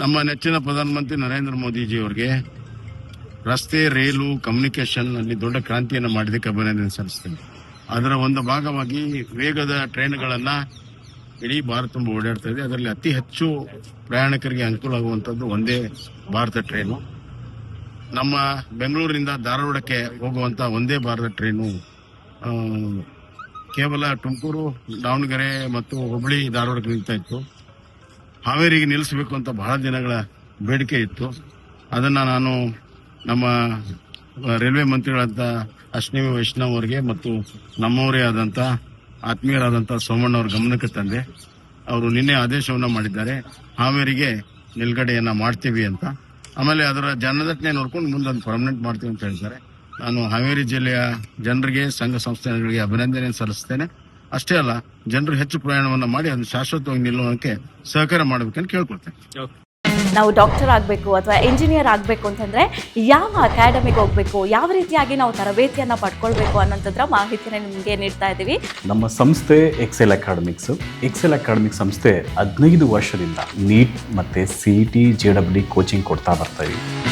ನಮ್ಮ ನೆಚ್ಚಿನ ಪ್ರಧಾನಮಂತ್ರಿ ನರೇಂದ್ರ ಮೋದಿಜಿ ಅವರಿಗೆ ರಸ್ತೆ, ರೈಲು ಕಮ್ಯುನಿಕೇಶನ್ ಅಲ್ಲಿ ದೊಡ್ಡ ಕ್ರಾಂತಿಯನ್ನು ಮಾಡಿದ್ದಕ್ಕೆ ಅಭಿನಂದನೆ ಸಲ್ಲಿಸ್ತೇನೆ. ಅದರ ಒಂದು ಭಾಗವಾಗಿ ವೇಗದ ಟ್ರೈನ್ಗಳನ್ನ ಇಡೀ ಭಾರತ ತುಂಬ ಓಡಾಡ್ತಾ ಇದೆ. ಅದರಲ್ಲಿ ಅತಿ ಹೆಚ್ಚು ಪ್ರಯಾಣಿಕರಿಗೆ ಅನುಕೂಲ ಆಗುವಂಥದ್ದು ಒಂದೇ ಭಾರತ ಟ್ರೈನು. ನಮ್ಮ ಬೆಂಗಳೂರಿನಿಂದ ಧಾರವಾಡಕ್ಕೆ ಹೋಗುವಂತ ಒಂದೇ ಭಾರತ ಟ್ರೈನು ಕೇವಲ ತುಮಕೂರು, ದಾವಣಗೆರೆ ಮತ್ತು ಹುಬ್ಬಳ್ಳಿ, ಧಾರವಾಡಕ್ಕೆ ನಿಲ್ತಾ ಇತ್ತು ಹಾವೇರಿಗೆ ನಿಲ್ಲಿಸಬೇಕು ಅಂತ ಬಹಳ ದಿನಗಳ ಬೇಡಿಕೆ ಇತ್ತು. ಅದನ್ನ ನಾನು ನಮ್ಮ ರೈಲ್ವೆ ಮಂತ್ರಿಗಳಾದ ಅಶ್ವಿನಿ ವೈಷ್ಣವ್ ಅವರಿಗೆ ಮತ್ತು ನಮ್ಮವರೇ ಆದಂಥ ಆತ್ಮೀಯರಾದಂಥ ಅವ್ರ ಗಮನಕ್ಕೆ ತಂದೆ. ಅವರು ನಿನ್ನೆ ಆದೇಶವನ್ನ ಮಾಡಿದ್ದಾರೆ. ಹಾವೇರಿಗೆ ನಿಲ್ಗಡೆಯನ್ನ ಮಾಡ್ತೀವಿ ಅಂತ. ಆಮೇಲೆ ಅದರ ಜನದಟ್ಟಣೆ ನೋಡ್ಕೊಂಡು ಮುಂದೊಂದು ಪರ್ಮನೆಂಟ್ ಮಾಡ್ತೀವಿ ಅಂತ ಹೇಳ್ತಾರೆ ನಾನು ಹಾವೇರಿ ಜಿಲ್ಲೆಯ ಜನರಿಗೆ, ಸಂಘ ಸಂಸ್ಥೆಗಳಿಗೆ ಅಭಿನಂದನೆ ಸಲ್ಲಿಸ್ತೇನೆ. ಅಷ್ಟೇ ಅಲ್ಲ ಜನರು ಹೆಚ್ಚು ಪ್ರಯಾಣವನ್ನ ಮಾಡಿ ಅದನ್ನು ಶಾಶ್ವತವಾಗಿ ನಿಲ್ಲುವಂತೆ ಸಹಕಾರ ಮಾಡಬೇಕಂತ ಕೇಳ್ಕೊಳ್ತೇನೆ. ನಾವು ಡಾಕ್ಟರ್ ಆಗಬೇಕು ಅಥವಾ ಇಂಜಿನಿಯರ್ ಆಗಬೇಕು ಅಂತಂದ್ರೆ ಯಾವ ಅಕಾಡೆಮಿಗೆ ಹೋಗಬೇಕು ಯಾವ ರೀತಿಯಾಗಿ ನಾವು ತರಬೇತಿಯನ್ನು ಪಡ್ಕೊಳ್ಬೇಕು ಅನ್ನೋಂಥದ್ರ ಮಾಹಿತಿನ ನಿಮಗೆ ನೀಡ್ತಾ ಇದ್ದೀವಿ. ನಮ್ಮ ಸಂಸ್ಥೆ ಎಕ್ಸೆಲ್ ಅಕಾಡೆಮಿಕ್ಸ್ ಎಕ್ಸೆಲ್ ಅಕಾಡೆಮಿಕ್ ಸಂಸ್ಥೆ ಹದಿನೈದು ವರ್ಷದಿಂದ ನೀಟ್ ಮತ್ತು C T J W coaching ಕೊಡ್ತಾ ಬರ್ತಾ ಇದೀವಿ